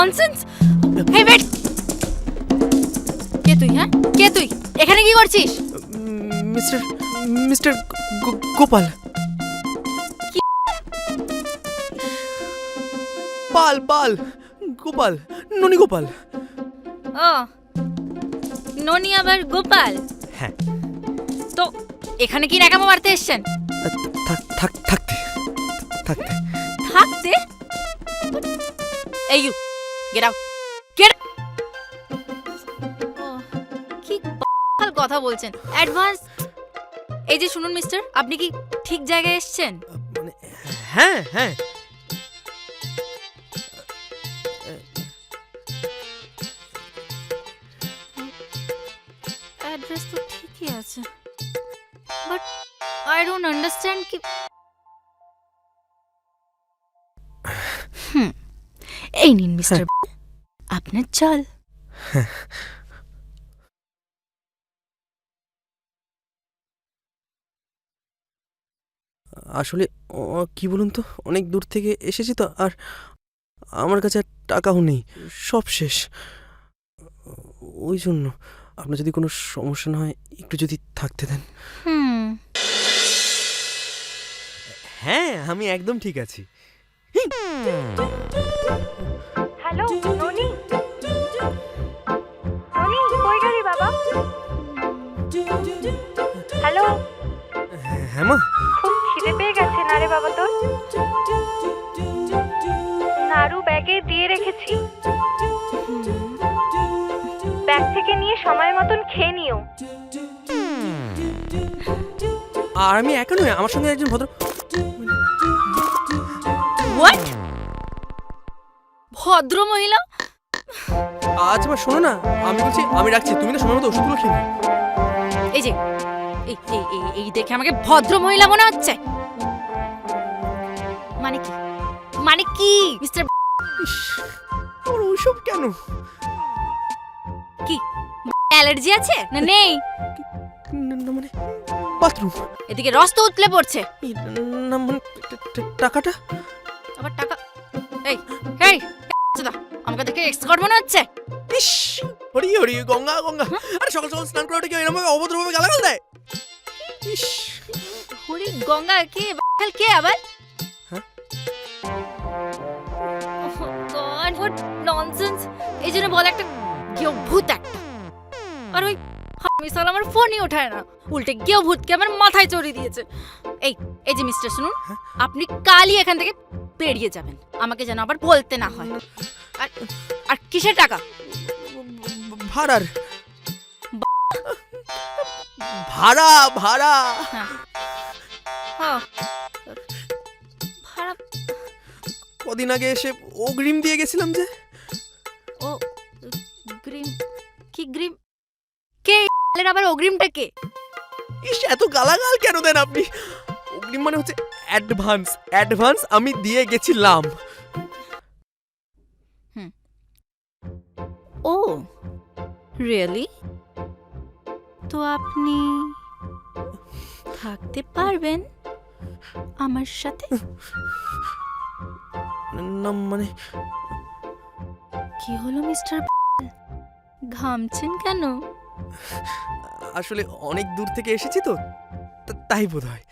Nonsense হে wait কে তুই হ্যাঁ? কে তুই? এখানে কি করছিস? Mister mister Gopal? পাল পাল গোপাল ননি গোপাল। ও ননি আবার গোপাল? হ্যাঁ। তো এখানে কি নাকামো মারতে এসছেন? থাক থাক থাকতে থাকতে। থাকতে? এই গেট আউট। গেট কি কথা বলছেন। অ্যাডভান্স এই যে শুনুন মিস্টার আপনি কি ঠিক জায়গায় এসেছেন? মানে হ্যাঁ হ্যাঁ। অ্যাড্রেস তো ঠিকই আছে। বাট আই ডোন্ট আন্ডারস্ট্যান্ড কি হুম। এই নিন মিস্টার। আপনার চল। আসলে ও, কি বলুন তো? অনেক দূর থেকে এসেছি তো আর আমার কাছে আর টাকাও নেই সব শেষ। ওই জন্য আপনার যদি কোনো সমস্যা না হয় একটু যদি থাকতে দেন। হ্যাঁ আমি একদম ঠিক আছি। হ্যালো ব্যাগ থেকে নিয়ে সময় মতন খেয়ে নিও। আর আমি একা নয় আমার সঙ্গে একজন ভদ্র হোয়াট ভদ্র মহিলা? আচ্ছা মা শোনো না আমি বলছি আমি রাখছি তুমি তো সময় মতো ওষুধগুলো খেয়ে নিও। এই যে এই এই এই এই দেখে আমাকে ভদ্র মহিলা মনে হচ্ছে। মানে কি? মানে কি মিস্টার ইস আমার ওইসব কেন? কি? অ্যালার্জি আছে? না নেই? না, মানে বাথরুম। এদিকে রস তো উতলে পড়ছে। না মানে টাকাটা? আবার টাকা? এই এই আমাকে দেখে এক্সকর্ট মনে হচ্ছে। ইস হরি হরি গঙ্গা গঙ্গা। আরে সকাল সকাল স্নান করাটা কি এরকম ভাবে অভদ্রভাবে গালাগাল দেয়? ইস। হরি গঙ্গা কে বাল কে আবার? হ্যাঁ? ননসেন্স এই জন্য বলে একটা কেউ ভূত একটা। আর ওই মিসাল আমার ফোনই ওঠায় না। উল্টে কেউ ভূতকে আমার মাথায় চড়িয়ে দিয়েছে। এই এই যে মিস্টার শুনুন? আপনি কালই এখান থেকে বেরিয়ে যাবেন। আমাকে যেন আবার বলতে না হয়। আর আর কিসের টাকা? ভাড়ার। ভাড়া ভাড়া। হ্যাঁ। কদিন আগে এসে অগ্রিম দিয়ে গেছিলাম যে। গ্রিম কি গ্রিম? কে এর আবার অগ্রিমটা কে? ইস এত গালাগাল কেন দেন আপনি? অগ্রিম মানে হচ্ছে অ্যাডভান্স। অ্যাডভান্স আমি দিয়ে গেছিলাম। ও রিয়েলি? তো আপনি থাকতে পারবেন আমার সাথে? না মানে কি হলো মিস্টার? ঘামছেন কেন? আসলে অনেক দূর থেকে এসেছি তো তাই বোধ হয়